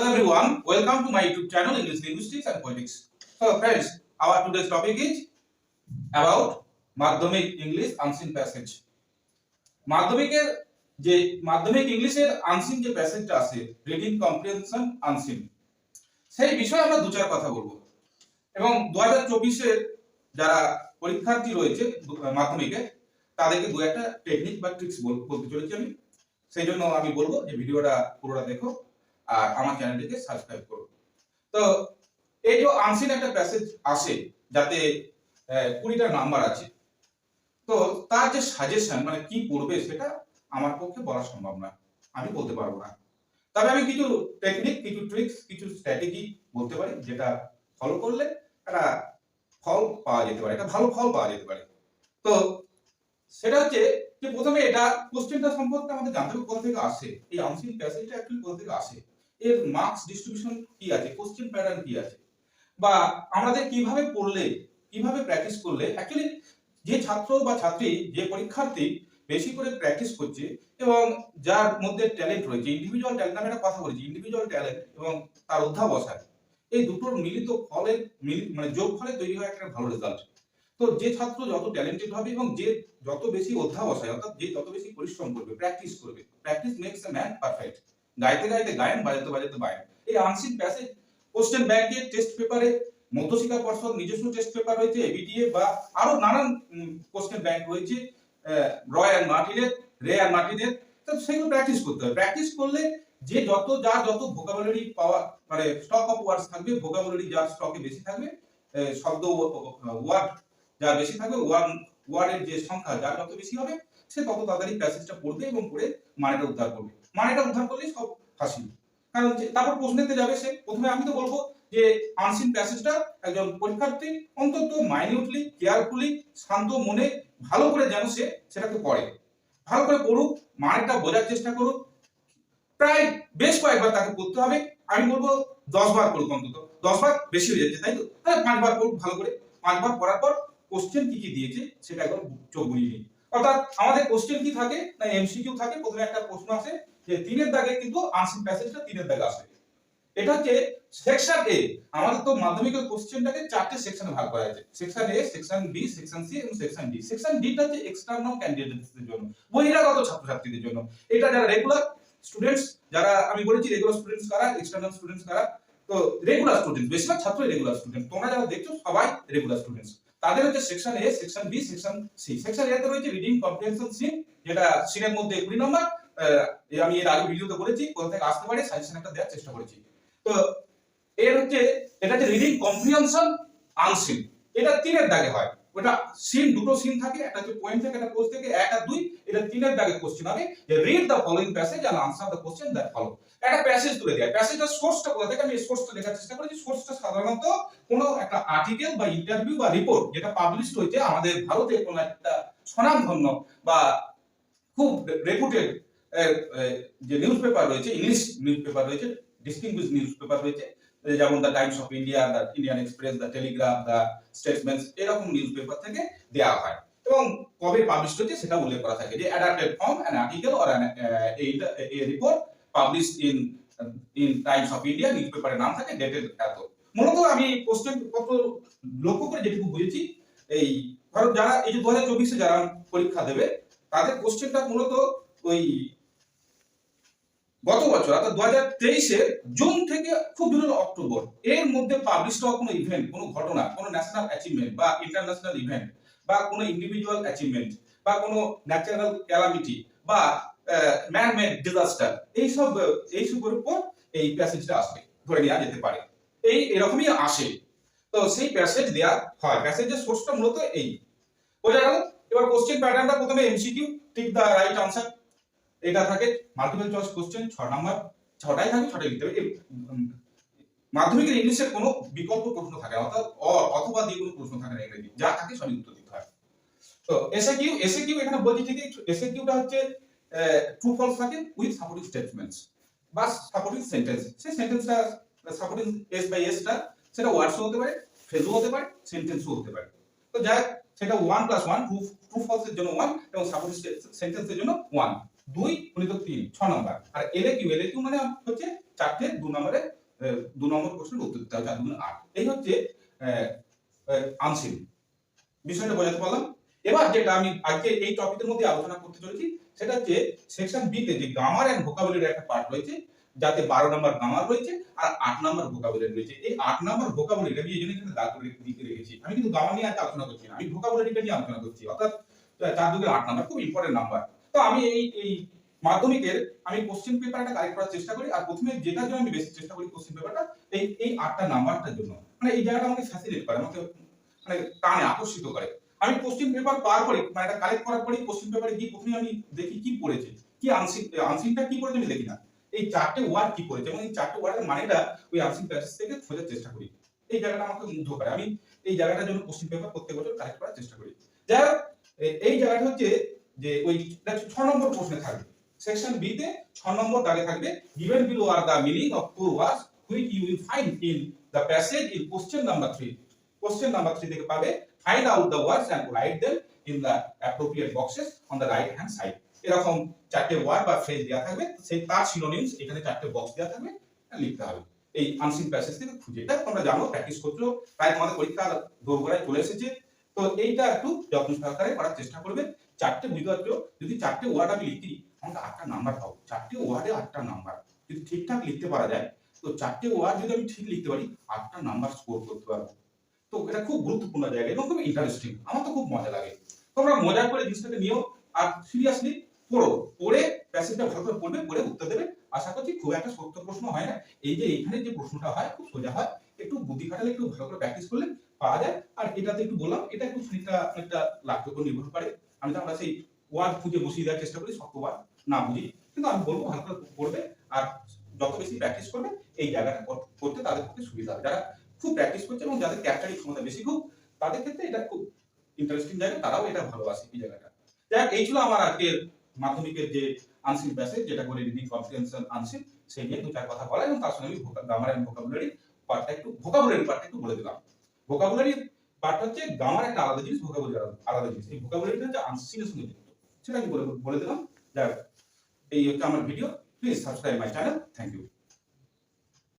Hello everyone, welcome to my YouTube channel English Linguistics and Politics. So friends, our today's topic is about Madhyamik English unseen passage মাধ্যমিকের যে মাধ্যমিক ইংলিশের unseen যে প্যাসেজটা আছে reading comprehension unseen সেই বিষয়ে আমরা দু চার কথা বলব। এবং দু হাজার চব্বিশের যারা পরীক্ষার্থী রয়েছে মাধ্যমিকে তাদেরকে দু একটা টেকনিক বা ট্রিক্স বলতে চলেছি আমি। সেই জন্য আমি বলব যে ভিডিওটা পুরোটা দেখো। আর আমার চ্যানেলটিকে সাবস্ক্রাইব করো তো এই যে আনসিন একটা প্যাসেজ আসে যাতে কুড়িটা নাম্বার আছে। তো তার যে সাজেশন মানে কি পড়বে সেটা আমার পক্ষে বলা সম্ভব না। আমি বলতে পারব না। তবে আমি কিছু টেকনিক কিছু ট্রিক্স কিছু স্ট্র্যাটেজি বলতে পারি যেটা ফলো করলে একটা ফল পাওয়া যেতে পারে, একটা ভালো ফল পাওয়া যেতে পারে। তো সেটা হচ্ছে যে প্রথমে এটা কোশ্চেনটা সম্পর্কে আমাদের জানতে হবে, কোথা থেকে আসে? এই আনসিন প্যাসেজটা অ্যাকচুয়ালি কোথা থেকে আসে? এর মার্কস ডিস্ট্রিবিউশন কি আছে? কোশ্চেন প্যাটার্ন কি আছে? বা আমাদের কীভাবে পড়লে, কীভাবে প্র্যাকটিস করলে অ্যাকচুয়ালি যে ছাত্র বা ছাত্রী, যে পরীক্ষার্থী বেশি করে প্র্যাকটিস করছে এবং যার মধ্যে ট্যালেন্ট রয়েছে ইন্ডিভিজুয়াল ট্যালেন্ট আমি একটা কথা বলেছি ইন্ডিভিজুয়াল ট্যালেন্ট এবং তার অধ্যাবসায় এই দুটোর মিলিত মিলিত মানে যোগ ফলে তৈরি হয় একটা ভালো রেজাল্ট তো যে ছাত্র যত ট্যালেন্টেড হবে এবং যে যত বেশি অধ্যাবসায়, অর্থাৎ যে যত বেশি পরিশ্রম করবে প্র্যাকটিস করবে practice makes a man perfect গাইতে গাইতে গায়ন বাজাতে বাজাতে বায়ন। এই আনসিন প্যাসেজ কোশ্চেন ব্যাংকের টেস্ট পেপারে মধ্যশিক্ষা পর্ষদ নিজস্ব টেস্ট পেপার রয়েছে, এবিটিএ বা আরও নানান কোশ্চেন ব্যাংক রয়েছে রয় অ্যান্ড মার্টিনের, রে মার্টিনের, তো সেগুলো প্র্যাকটিস করতে হবে। প্র্যাকটিস করলে যে যত যার যত ভোকাবুলারি পাওয়া মানে স্টক অফ ওয়ার্ডস থাকবে, ভোকাবুলারি যার স্টকে বেশি থাকবে শব্দ ওয়ার্ড যার বেশি থাকবে ওয়ার্ড ওয়ার্ডের যে সংখ্যা, যার যত বেশি হবে সে তত তাড়াতাড়ি প্যাসেজটা পড়বে এবং পড়ে মানেটা উদ্ধার করবে। মানেটা উদ্ধার করলেই সব হাসি কারণ তারপর প্রশ্নেতে যাবে সে, প্রথমে আমি তো বলব যে আনসিন প্যাসেজটা একজন পরীক্ষার্থী, অন্তত মাইনিউটলি কেয়ারফুলি শান্ত মনে, ভালো করে যেন সে সেটাকে পড়ে। ভালো করে পড়ুক, মানেটা বোঝার চেষ্টা করুক। প্রায় বেশ কয়েকবার তাকে পড়তে হবে। আমি বলব দশ বার করুক অন্তত। দশ বার বেশি হয়ে যাচ্ছে, তাই তো? তাহলে পাঁচবার পড়ুক ভালো করে। পাঁচবার পড়ার পর কোশ্চেন কি কি দিয়েছে, সেটা একবার চোখ নিই অর্থাৎ আমাদের কোশ্চেন কি থাকে? না এমসিকিউ থাকে, প্রথমে একটা প্রশ্ন আসে যে তিনের দাগে কিন্তু আনসিন প্যাসেজটা তিনের দাগে আসে। এটা হচ্ছে সেকশন এ আমাদের তো মাধ্যমিকের কোশ্চেনটাকে চারটে সেকশনে ভাগ করা আছে section A section B section C এবং সেকশন ডি সেকশন ডি টা হচ্ছে এক্সটার্নাল ক্যান্ডিডেটসদের জন্য, বহিরাগত ছাত্রছাত্রীদের জন্য। এটা যারা রেগুলার স্টুডেন্টস যারা আমি বলেছি রেগুলার স্টুডেন্টস কারা? এক্সটার্নাল স্টুডেন্টস কারা? তো রেগুলার স্টুডেন্ট বেশিরভাগ ছাত্রই রেগুলার স্টুডেন্ট তোমরা যারা দেখছ সবাই রেগুলার স্টুডেন্টস তাদের হচ্ছে section A section B section C section A তে রয়েছে রিডিং কম্প্রিহেনশন সি যেটা সিনের মধ্যে কুড়ি নম্বর আমি এর আগে ভিডিওতে বলেছি, কোথা থেকে আসতে পারে সাজেশন একটা দেওয়ার চেষ্টা করেছি। তো, এর হচ্ছে, এটা হচ্ছে রিডিং কম্প্রিহেনশন আনসিন এটা তিনের দাগে হয়। ওটা সিন দুটো সিন থাকে, একটা হচ্ছে পয়েন্ট থেকে, একটা পোস্ট থেকে এক আর দুই, এটা তিনের দাগে কোশ্চেন হবে, যে read the following passage and answer the question that follow একটা প্যাসেজ তুলে দেয় প্যাসেজটার সোর্সটা কোথা থেকে, আমি সোর্সটা দেখার চেষ্টা করেছি সোর্সটা সাধারণত কোনো একটা আর্টিকেল বা ইন্টারভিউ বা রিপোর্ট যেটা পাবলিশড হয়েছে আমাদের ভারতে কোনো একটা স্বনামধন্য বা খুব রেপুটেড যে নিউজ পেপার রয়েছে ইংলিশ নিউজ পেপার রয়েছে ডিস্টিংগুইশ নিউজ পেপার রয়েছে যেমন the Times of India the Indian Express the Telegraph the Statesman এরকম নিউজ পেপার থেকে দেওয়া হয়। এবং কবে পাবলিশ হয়েছে সেটা উল্লেখ করা থাকে যে adapted form an article or a report publish in in Times of India news পেপারের নাম থাকে ডেটেড এত। মূলত আমি কোশ্চেন পত্র লক্ষ্য করে যেটুকু বুঝেছি, এই ধরো যারা, এই যে দু হাজার চব্বিশে যারা পরীক্ষা দেবে, তাদের কোশ্চেনটা মূলত ওই গত বছর, অর্থাৎ দু হাজার তেইশের জুন থেকে খুব জরুরি অক্টোবর, এর মধ্যে পাবলিশ হওয়া কোনো ইভেন্ট কোনো ঘটনা, কোনো ন্যাশনাল অ্যাচিভমেন্ট বা ইন্টারন্যাশনাল ইভেন্ট বা কোনো ইন্ডিভিজুয়াল অ্যাচিভমেন্ট বা কোনো ন্যাচারাল ক্যালামিটি বা ম্যান মেড ডিজাস্টার এইসব, এইসবের উপর এই প্যাসেজটা আসবে, ধরে নেওয়া যেতে পারে। এই, এরকমই আসে। তো সেই প্যাসেজ দেয়া হয়। প্যাসেজের সোর্সটা মূলত এই। বোঝা গেল? এবার কোশ্চেন প্যাটার্নটা প্রথমে MCQ tick the right answer এটা থাকে মাল্টিপল চয়েস কোশ্চেন ছ নাম্বার, ছটাই থাকে, ছটাই লিখতে হবে। মাধ্যমিকের ইংলিশের কোনো বিকল্প প্রশ্ন থাকে না, অর্থাৎ অথবা দিয়ে কোনো প্রশ্ন থাকে না ইংরেজি। যা থাকে সঠিক উত্তর দিতে হয়। তো এসএ কিউ এসএ কিউ এখানে বলছি ঠিকই এসএ কিউটা হচ্ছে ট্রু ফলস থাকে উইথ সাপোর্টিং স্টেটমেন্টস বা সাপোর্টিং সেন্টেন্স সেই সেন্টেন্সটা সাপোর্টিং এস বাই এসটা সেটা ওয়ার্ডসও হতে পারে ফ্রেজও হতে পারে সেন্টেন্সও হতে পারে। তো যাই সেটা one plus one true true ফলসের জন্য ওয়ান এবং সাপোর্টিং সেন্টেন্সের জন্য ওয়ান দুই গুণিত তিন, ছ নম্বর। আর এলে কিউ এলে কিউ মানে হচ্ছে চারটে দু নম্বরে দু নম্বর প্রশ্নের উত্তর দিতে হবে, চার দুগুণ আট। এই হচ্ছে আনসিন বিষয়টা বোঝাতে পারলাম? এবার যেটা আমি আজকে এই টপিকের মধ্যে আলোচনা করতে চলেছি, সেটা হচ্ছে সেকশন বি তে যে গ্রামার এন্ড ভোকাবুলারি একটা পার্ট রয়েছে, যাতে বারো নম্বর গ্রামার রয়েছে আর আট নম্বর ভোকাবুলারি রয়েছে। এই আট নম্বর ভোকাবুলারি আমি এই জন্য এখানে দাগ করে দিতে রেখেছি। আমি কিন্তু গ্রামার নিয়ে আজ আলোচনা করছি না, আমি ভোকাবুলারিটা নিয়ে আলোচনা করছি। অর্থাৎ চার দুগুণ আট নম্বর, খুব ইম্পর্টেন্ট নাম্বার তো আমি এই এই মাধ্যমিকের আমি কোশ্চেন পেপারটা কালেক্ট করার চেষ্টা করি আর প্রথমে যেটার জন্য আমি বেশি চেষ্টা করি কোশ্চেন পেপারটা এই এই আটটা নাম্বারটার জন্য। মানে এই জায়গাটা আমাকে ফ্যাসিনেট করে আমাকে মানে টানে আকর্ষিত করে। আমি কোশ্চেন পেপার পরে মানে এটা কালেক্ট করার পরে কোশ্চেন পেপারে গিয়ে প্রথমে আমি দেখি কি পড়েছে কি আনসিন আনসিনটা কি পড়েছে আমি দেখি না। এই চারটে ওয়ার্ড কি পড়েছে এবং এই চারটে ওয়ার্ডের মানেটা ওই আনসিন প্যাসেজ থেকে খোঁজার চেষ্টা করি। এই জায়গাটা আমাকে মুগ্ধ করে। আমি এই জায়গাটার জন্য কোশ্চেন পেপার প্রত্যেক বছর কালেক্ট করার চেষ্টা করি। যাই হোক, এই জায়গাটা হচ্ছে যে ওই ছ নম্বর প্রশ্নে থাকবে। সেকশন বি তে ছ নম্বর দাগে থাকবে given below are the meaning of four was which you will find in the passage in question number three question number three থেকে পাবে find out the words and write them in the appropriate boxes on the right hand side এরকম চারটে word বা phrase দেওয়া থাকবে, সেই তার synonyms এখানে চারটে বক্স দেওয়া থাকবে লিখতে হবে। এই আনসিন প্যাসেজ থেকে খুঁজে। তোমরা জানো প্র্যাকটিস করছ, প্রায় তোমাদের পরীক্ষা দৌড় চলে এসেছে। তো এইটা একটু যত্ন সহকারে করার চেষ্টা করবে চারটে বুঝতে যদি চারটে ওয়ার্ড আমি লিখি, আমাকে আটটা নাম্বার পাবো। চারটে ওয়ার্ডে আটটা নাম্বার। যদি ঠিকঠাক লিখতে পারা যায়, তো চারটে ওয়ার্ড যদি আমি ঠিক লিখতে পারি, আটটা নাম্বার স্কোর করতে পারব। তো এটা খুব গুরুত্বপূর্ণ জায়গা এবং খুব ইন্টারেস্টিং আমার তো খুব মজা লাগে। তোমরা মজা করে জিনিসটাকে নিও আর সিরিয়াসলি পড়ো। পড়ে প্যাসেজটা ভালো করে পড়বে, পড়ে উত্তর দেবে। আশা করছি খুব একটা শক্ত প্রশ্ন হয় না। এই যে এখানে যে প্রশ্নটা হয়, খুব সোজা হয়। একটু বুদ্ধি খাটালে একটু ভালো করে প্র্যাকটিস করলে পাওয়া যায়। আর এটাতে একটু বললাম, এটা একটু খানিকটা একটা উপর নির্ভর করে। আমি তো আমরা সেই ওয়ার্ড খুঁজে বসিয়ে দেওয়ার চেষ্টা করি শক্ত না বুঝি কিন্তু আমি বলব, ভালো করে পড়বে আর যত বেশি প্র্যাকটিস করবে, এই জায়গাটা করতে তাদের পক্ষে সুবিধা হবে। যারা খুব প্র্যাকটিস করছে এবং যাদের ক্যাপচারিং ক্ষমতা বেশি খুব, তাদের ক্ষেত্রে এটা খুব ইন্টারেস্টিং জায়গা। তারাও এটা ভালোবাসে, এই জায়গাটা। যাই এই ছিল আমার আজকের মাধ্যমিকের যে আনসিন প্যাসেজ যেটা করে রিডিং কম্প্রিহেনশন আনসিন সেই নিয়ে দু চার কথা বলা এবং তার সঙ্গে আমি গ্রামার এন্ড ভোকাবুলারি পার্টটা একটু ভোকাবুলারি পার্টটা একটু বলে দিলাম। ভোকাবুলারি পার্ট হচ্ছে গ্রামার একটা আলাদা জিনিস ভোকাবুলারি আলাদা জিনিস। এই ভোকাবুলারিটা হচ্ছে আনসিনের সঙ্গে যুক্ত। সেটা আমি বলে বলে দিলাম। যাক, এই হচ্ছে আমার video please subscribe my channel thank you